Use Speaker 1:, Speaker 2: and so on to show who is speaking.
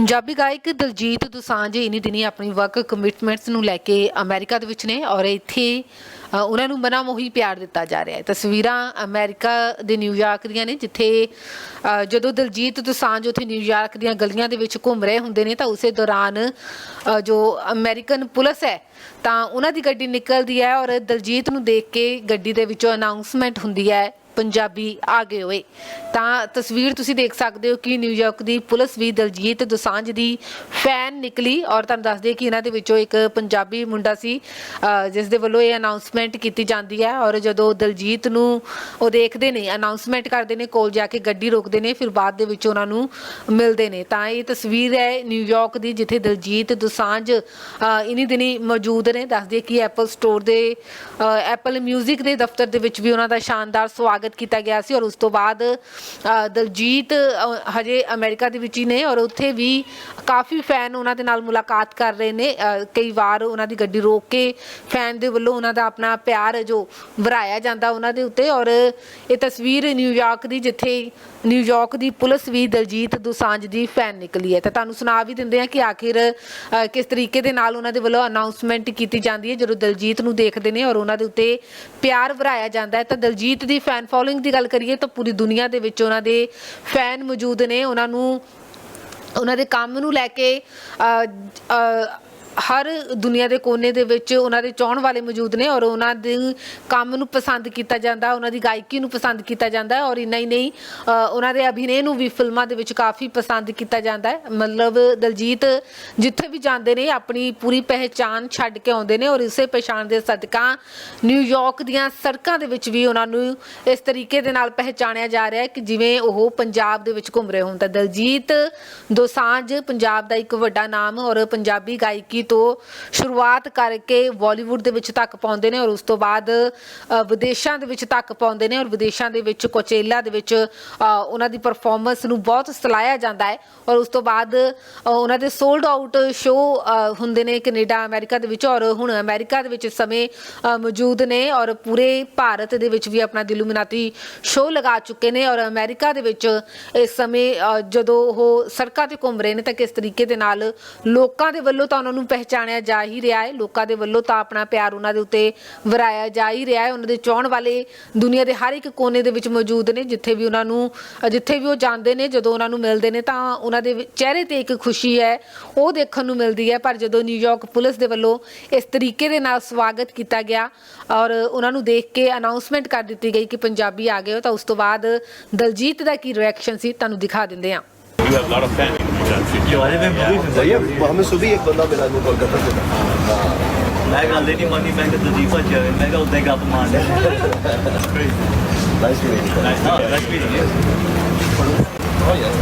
Speaker 1: ਪੰਜਾਬੀ ਗਾਇਕ ਦਲਜੀਤ ਦੋਸਾਂਝ ਇਨੀ ਦਿਨੀ ਆਪਣੀ ਵਰਕ ਕਮਿਟਮੈਂਟਸ ਨੂੰ ਲੈ ਕੇ ਅਮਰੀਕਾ ਦੇ ਵਿੱਚ ਨੇ ਔਰ ਇੱਥੇ ਉਹਨਾਂ ਨੂੰ ਮਨਾ ਮੋਹੀ ਪਿਆਰ ਦਿੱਤਾ ਜਾ ਰਿਹਾ ਹੈ। ਤਸਵੀਰਾਂ ਅਮਰੀਕਾ ਦੇ ਨਿਊਯਾਰਕ ਦੀਆਂ ਨੇ, ਜਿੱਥੇ ਜਦੋਂ ਦਲਜੀਤ ਦੋਸਾਂਝ ਉੱਥੇ ਨਿਊਯਾਰਕ ਦੀਆਂ ਗਲੀਆਂ ਦੇ ਵਿੱਚ ਘੁੰਮ ਰਹੇ ਹੁੰਦੇ ਨੇ ਤਾਂ ਉਸੇ ਦੌਰਾਨ ਜੋ ਅਮਰੀਕਨ ਪੁਲਿਸ ਹੈ, ਤਾਂ ਉਹਨਾਂ ਦੀ ਗੱਡੀ ਨਿਕਲਦੀ ਹੈ ਔਰ ਦਲਜੀਤ ਨੂੰ ਦੇਖ ਕੇ ਗੱਡੀ ਦੇ ਵਿੱਚੋਂ ਅਨਾਉਂਸਮੈਂਟ ਹੁੰਦੀ ਹੈ ਪੰਜਾਬੀ ਆ ਗਏ ਹੋਏ। ਤਾਂ ਤਸਵੀਰ ਤੁਸੀਂ ਦੇਖ ਸਕਦੇ ਹੋ ਕਿ ਨਿਊਯਾਰਕ ਦੀ ਪੁਲਿਸ ਵੀ ਦਲਜੀਤ ਦੋਸਾਂਝ ਦੀ ਫੈਨ ਨਿਕਲੀ ਔਰ ਤੁਹਾਨੂੰ ਦੱਸ ਦਈਏ ਕਿ ਇਹਨਾਂ ਦੇ ਵਿੱਚੋਂ ਇੱਕ ਪੰਜਾਬੀ ਮੁੰਡਾ ਸੀ ਜਿਸ ਦੇ ਵੱਲੋਂ ਇਹ ਅਨਾਉਂਸਮੈਂਟ ਕੀਤੀ ਜਾਂਦੀ ਹੈ ਔਰ ਜਦੋਂ ਦਲਜੀਤ ਨੂੰ ਉਹ ਦੇਖਦੇ ਨੇ ਅਨਾਉਂਸਮੈਂਟ ਕਰਦੇ ਨੇ ਕੋਲ ਜਾ ਕੇ ਗੱਡੀ ਰੋਕਦੇ ਨੇ ਫਿਰ ਬਾਅਦ ਦੇ ਵਿੱਚ ਉਹਨਾਂ ਨੂੰ ਮਿਲਦੇ ਨੇ। ਤਾਂ ਇਹ ਤਸਵੀਰ ਹੈ ਨਿਊਯਾਰਕ ਦੀ ਜਿੱਥੇ ਦਲਜੀਤ ਦੋਸਾਂਝ ਅ, ਇਨੀ ਦਿਨੀ ਮੌਜੂਦ ਨੇ। ਦੱਸ ਦਈਏ ਕਿ ਐਪਲ ਸਟੋਰ ਦੇ ਐਪਲ 뮤직 ਦੇ ਦਫ਼ਤਰ ਦੇ ਵਿੱਚ ਵੀ ਉਹਨਾਂ ਦਾ ਸ਼ਾਨਦਾਰ ਸਵਾਗਤ ਕੀਤਾ ਗਿਆ ਸੀ ਔਰ ਉਸ ਤੋਂ ਬਾਅਦ ਦਲਜੀਤ ਹਜੇ ਅਮਰੀਕਾ ਦੇ ਵਿੱਚ ਹੀ ਨੇ ਔਰ ਉੱਥੇ ਵੀ ਕਾਫੀ ਫੈਨ ਉਹਨਾਂ ਦੇ ਨਾਲ ਮੁਲਾਕਾਤ ਕਰ ਰਹੇ ਨੇ। ਕਈ ਵਾਰ ਉਹਨਾਂ ਦੀ ਗੱਡੀ ਰੋਕ ਕੇ ਫੈਨ ਦੇ ਵੱਲੋਂ ਉਹਨਾਂ ਦਾ ਆਪਣਾ ਪਿਆਰ ਜੋ ਵਰਾਇਆ ਜਾਂਦਾ ਉਹਨਾਂ ਦੇ ਉੱਤੇ ਔਰ ਇਹ ਤਸਵੀਰ ਨਿਊਯਾਰਕ ਦੀ, ਜਿੱਥੇ ਨਿਊਯਾਰਕ ਦੀ ਪੁਲਿਸ ਵੀ ਦਲਜੀਤ ਦੋਸਾਂਝ ਦੀ ਫੈਨ ਨਿਕਲੀ ਹੈ। ਤਾਂ ਤੁਹਾਨੂੰ ਸੁਣਾ ਵੀ ਦਿੰਦੇ ਆ ਕਿ ਆਖਿਰ ਕਿਸ ਤਰੀਕੇ ਦੇ ਨਾਲ ਉਹਨਾਂ ਦੇ ਵੱਲੋਂ ਅਨਾਉਂਸਮੈਂਟ ਕੀਤੀ ਜਾਂਦੀ ਹੈ, ਜਦੋਂ ਦਲਜੀਤ ਨੂੰ ਦੇਖਦੇ ਨੇ ਔਰ ਉਹਨਾਂ ਦੇ ਉੱਤੇ ਪਿਆਰ ਵਰਾਇਆ ਜਾਂਦਾ ਹੈ। ਤਾਂ ਦਲਜੀਤ ਦੀ ਫੈਨ ਫੋਲੋਇੰਗ ਦੀ ਗੱਲ ਕਰੀਏ ਤਾਂ ਪੂਰੀ ਦੁਨੀਆ ਦੇ ਵਿੱਚ ਉਹਨਾਂ ਦੇ ਫੈਨ ਮੌਜੂਦ ਨੇ ਉਹਨਾਂ ਨੂੰ ਉਹਨਾਂ ਦੇ ਕੰਮ ਨੂੰ ਲੈ ਕੇ ਅ, ਅ, ਹਰ ਦੁਨੀਆ ਦੇ ਕੋਨੇ ਦੇ ਵਿੱਚ ਉਹਨਾਂ ਦੇ ਚਾਹਣ ਵਾਲੇ ਮੌਜੂਦ ਨੇ ਔਰ ਉਹਨਾਂ ਦੇ ਕੰਮ ਨੂੰ ਪਸੰਦ ਕੀਤਾ ਜਾਂਦਾ, ਉਹਨਾਂ ਦੀ ਗਾਇਕੀ ਨੂੰ ਪਸੰਦ ਕੀਤਾ ਜਾਂਦਾ ਹੈ ਔਰ ਇੰਨਾ ਹੀ ਨਹੀਂ ਉਹਨਾਂ ਦੇ ਅਭਿਨੈ ਨੂੰ ਵੀ ਫਿਲਮਾਂ ਦੇ ਵਿੱਚ ਕਾਫੀ ਪਸੰਦ ਕੀਤਾ ਜਾਂਦਾ ਹੈ। ਮਤਲਬ ਦਲਜੀਤ ਜਿੱਥੇ ਵੀ ਜਾਂਦੇ ਨੇ, ਆਪਣੀ ਪੂਰੀ ਪਹਿਚਾਨ ਛੱਡ ਕੇ ਆਉਂਦੇ ਨੇ ਔਰ ਇਸੇ ਪਛਾਣ ਦੇ ਸਦਕਾ ਨਿਊਯਾਰਕ ਦੀਆਂ ਸੜਕਾਂ ਦੇ ਵਿੱਚ ਵੀ ਉਹਨਾਂ ਨੂੰ ਇਸ ਤਰੀਕੇ ਦੇ ਨਾਲ ਪਹਿਚਾਣਿਆ ਜਾ ਰਿਹਾ ਹੈ ਕਿ ਜਿਵੇਂ ਉਹ ਪੰਜਾਬ ਦੇ ਵਿੱਚ ਘੁੰਮ ਰਹੇ ਹੋਣ। ਤਾਂ ਦਲਜੀਤ ਦੋਸਾਂਝ, ਪੰਜਾਬ ਦਾ ਇੱਕ ਵੱਡਾ ਨਾਮ ਔਰ ਪੰਜਾਬੀ ਗਾਇਕੀ ਤੋਂ ਸ਼ੁਰੂਆਤ ਕਰਕੇ ਬਾਲੀਵੁੱਡ ਦੇ ਵਿੱਚ ਤੱਕ ਪਹੁੰਚਦੇ ਨੇ ਔਰ ਉਸ ਤੋਂ ਬਾਅਦ ਵਿਦੇਸ਼ਾਂ ਦੇ ਵਿੱਚ ਤੱਕ ਪਹੁੰਚਦੇ ਨੇ ਔਰ ਵਿਦੇਸ਼ਾਂ ਦੇ ਵਿੱਚ, ਕੋਚੇਲਾ ਦੇ ਵਿੱਚ ਉਹਨਾਂ ਦੀ ਪਰਫਾਰਮੈਂਸ ਨੂੰ ਬਹੁਤ ਸਲਾਇਆ ਜਾਂਦਾ ਹੈ ਔਰ ਉਸ ਤੋਂ ਬਾਅਦ ਉਹਨਾਂ ਦੇ ਸੋਲਡ ਆਊਟ ਸ਼ੋਅ ਹੁੰਦੇ ਨੇ ਕੈਨੇਡਾ, ਅਮਰੀਕਾ ਦੇ ਵਿੱਚ ਔਰ ਹੁਣ ਅਮਰੀਕਾ ਦੇ ਵਿੱਚ ਇਸ ਸਮੇਂ ਮੌਜੂਦ ਨੇ ਔਰ ਪੂਰੇ ਭਾਰਤ ਦੇ ਵਿੱਚ ਵੀ ਆਪਣਾ ਦਿਲੂਮਿਨਾਤੀ ਸ਼ੋਅ ਲਗਾ ਚੁੱਕੇ ਨੇ ਔਰ ਅਮਰੀਕਾ ਦੇ ਵਿੱਚ ਇਸ ਸਮੇਂ ਜਦੋਂ ਉਹ ਸੜਕਾਂ ਤੇ ਘੁੰਮ ਰਹੇ ਨੇ ਤਾਂ ਕਿਸ ਤਰੀਕੇ ਦੇ ਨਾਲ ਲੋਕਾਂ ਦੇ ਵੱਲੋਂ ਤਾਂ ਉਹਨਾਂ ਨੂੰ ਪਹਿਚਾਣਿਆ ਜਾ ਹੀ ਰਿਹਾ ਹੈ। ਲੋਕਾਂ ਦੇ ਵੱਲੋਂ ਤਾਂ ਆਪਣਾ ਪਿਆਰ ਉਹਨਾਂ ਦੇ ਉੱਤੇ ਵਰਾਇਆ ਜਾ ਹੀ ਰਿਹਾ ਹੈ। ਉਹਨਾਂ ਦੇ ਚਾਹਣ ਵਾਲੇ ਦੁਨੀਆ ਦੇ ਹਰ ਇੱਕ ਕੋਨੇ ਦੇ ਵਿੱਚ ਮੌਜੂਦ ਨੇ। ਜਿੱਥੇ ਵੀ ਉਹਨਾਂ ਨੂੰ, ਜਿੱਥੇ ਵੀ ਉਹ ਜਾਂਦੇ ਨੇ, ਜਦੋਂ ਉਹਨਾਂ ਨੂੰ ਮਿਲਦੇ ਨੇ ਤਾਂ ਉਹਨਾਂ ਦੇ ਚਿਹਰੇ ਤੇ ਇੱਕ ਖੁਸ਼ੀ ਹੈ। ਉਹ ਦੇਖਣ ਨੂੰ ਮਿਲਦੀ ਹੈ। ਪਰ ਜਦੋਂ ਨਿਊਯਾਰਕ ਪੁਲਿਸ ਦੇ ਵੱਲੋਂ ਇਸ ਤਰੀਕੇ ਦੇ ਨਾਲ ਸਵਾਗਤ ਕੀਤਾ ਗਿਆ ਔਰ ਉਹਨਾਂ ਨੂੰ ਦੇਖ ਕੇ ਅਨਾਉਂਸਮੈਂਟ ਕਰ ਦਿੱਤੀ ਗਈ ਕਿ ਪੰਜਾਬੀ ਆ ਗਏ ਹੋ, ਤਾਂ ਉਸ ਤੋਂ ਬਾਅਦ ਦਲਜੀਤ ਦਾ ਕੀ ਰਿਐਕਸ਼ਨ ਸੀ, ਤੁਹਾਨੂੰ ਦਿਖਾ ਦਿੰਦੇ ਹਾਂ।
Speaker 2: You have a lot of family in New York City.
Speaker 3: हमारे में मूवी फिल्म
Speaker 4: भैया हमें सुबह एक बंदा मिला जो कोलकाता से था
Speaker 3: मैं कहा लेनी मनी मैं कहा दीपा चाहिए मैं कहा उदय का अपमान है
Speaker 4: नाइस टू मीट
Speaker 3: हाँ, that's me, yes.
Speaker 4: Oh yes